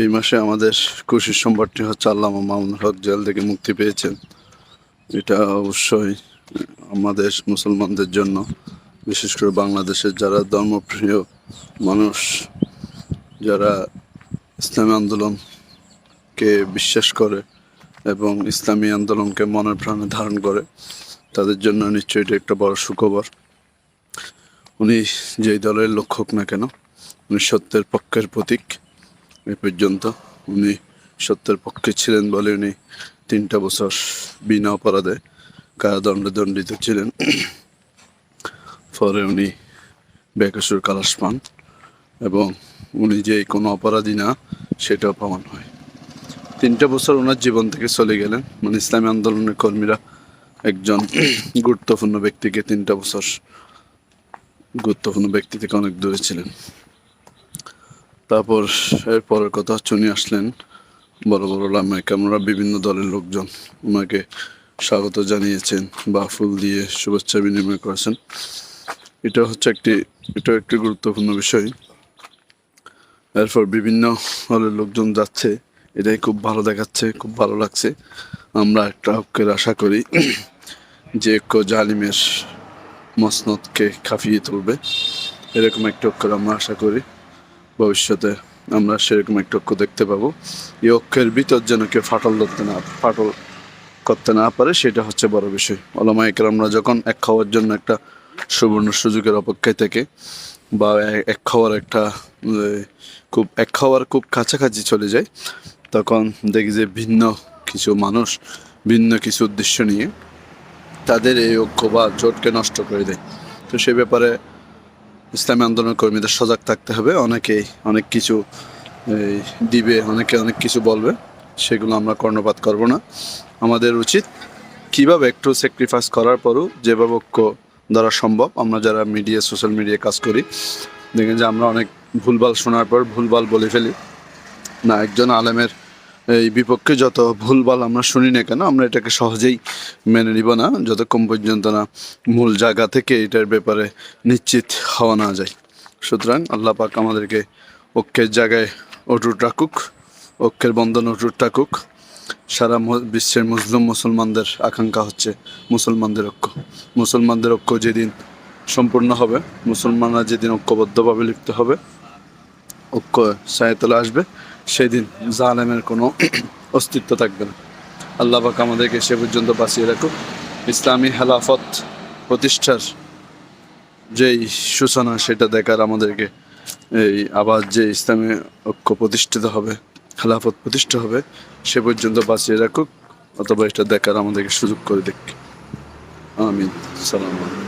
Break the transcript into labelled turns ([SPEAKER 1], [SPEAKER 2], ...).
[SPEAKER 1] এই মাসে আমাদের খুশির সম্বাদটি হচ্ছে আল্লামা মামুন হক জেল থেকে মুক্তি পেয়েছেন। এটা অবশ্যই আমাদের মুসলমানদের জন্য, বিশেষ করে বাংলাদেশের যারা ধর্মপ্রিয় মানুষ, যারা ইসলামী আন্দোলনকে বিশ্বাস করে এবং ইসলামী আন্দোলনকে মনের প্রাণে ধারণ করে, তাদের জন্য নিশ্চয়ই এটা একটা বড় সুখবর। উনি যেই দলের লোক হোক না কেন, উনি সত্যের পক্ষের প্রতীক। এ পর্যন্ত উনি সত্যের পক্ষে ছিলেন বলে উনি তিনটা বছর বিনা অপরাধে কারাদণ্ডে দণ্ডিত ছিলেন। পরে উনি বেকসুর কালাস পান এবং উনি যে কোনো অপরাধী না, সেটাও প্রমাণ হয়। তিনটা বছর ওনার জীবন থেকে চলে গেলেন। মানে ইসলামী আন্দোলনের কর্মীরা একজন গুরুত্বপূর্ণ ব্যক্তিকে তিনটা বছর গুরুত্বপূর্ণ ব্যক্তি থেকে অনেক দূরে ছিলেন। তারপর এর পরের কথা হচ্ছে উনি আসলেন বড় বড় লামায় আমরা বিভিন্ন দলের লোকজন ওনাকে স্বাগত জানিয়েছেন বা ফুল দিয়ে শুভেচ্ছা বিনিময় করেছেন। এটা হচ্ছে একটি, এটা একটি গুরুত্বপূর্ণ বিষয়। এরপর বিভিন্ন হলের লোকজন যাচ্ছে, এটাই খুব ভালো দেখাচ্ছে, খুব ভালো লাগছে। আমরা একটা ঐক্যের আশা করি যে ঐক্য জালিমের মসনদকে খাফিয়ে তুলবে। এরকম একটা ঐক্যের আমরা আশা করি। ভবিষ্যতে আমরা সেরকম একটা অক্ষ দেখতে পাবো। এই অক্ষের ভিতর যেন কেউ ফাটল ধরতে না ফাটল করতে না পারে, সেটা হচ্ছে বড় বিষয়। ওলামা আমরা যখন এক খাওয়ার জন্য একটা সুবর্ণ সুযোগের অপেক্ষায় থেকে বা এক খাওয়ার একটা খুব এক খাওয়ার খুব কাছাকাছি চলে যায়, তখন দেখি যে ভিন্ন কিছু মানুষ, ভিন্ন কিছু উদ্দেশ্য নিয়ে তাদের এই ঐক্য বা জোটকে নষ্ট করে দেয়। তো সে ব্যাপারে ইসলামী আন্দোলন কর্মীদের সজাগ থাকতে হবে। অনেকেই অনেক কিছু দিবে, অনেকে অনেক কিছু বলবে। সেগুলো আমরা কর্ণপাত করব না। আমাদের উচিত কীভাবে একটু স্যাক্রিফাইস করার পরও যেভাবে ঐক্য দ্বারা সম্ভব, আমরা যারা মিডিয়া সোশ্যাল মিডিয়ায় কাজ করি, দেখেন যে আমরা অনেক ভুলভাল শোনার পর ভুলভাল বলে ফেলি। না, একজন আলেমের এই বিপক্ষে যত ভুলভাল আমরা শুনি না কেন, আমরা এটাকে সহজেই মেনে নিব না, যতক্ষণ পর্যন্ত না মূল জায়গা থেকে এটার ব্যাপারে নিশ্চিত হওয়া না যায়। সুতরাং আল্লাহ পাক আমাদেরকে ঐক্যের জায়গায় অটুট রাখুক ঐক্যের বন্ধন অটুট রাখুক। সারা বিশ্বের মুসলিম মুসলমানদের আকাঙ্ক্ষা হচ্ছে মুসলমানদের ঐক্য। মুসলমানদের ঐক্য যেদিন সম্পূর্ণ হবে, মুসলমানরা যেদিন ঐক্যবদ্ধভাবে লিপ্ত হবে, ঐক্য সায়তলে আসবে। সেদিন জালেমের কোনো অস্তিত্ব থাকবে না। আল্লাহ পাক আমাদেরকে সে পর্যন্ত বাঁচিয়ে রাখুক। ইসলামী হেলাফত প্রতিষ্ঠার যেই সূচনা, সেটা দেখার আমাদেরকে এই আবার যে ইসলামী ঐক্য প্রতিষ্ঠিত হবে খেলাফত প্রতিষ্ঠা হবে, সে পর্যন্ত বাঁচিয়ে রাখুক। অথবা এটা দেখার আমাদেরকে সুযোগ করে দেখ আমিন। সালাম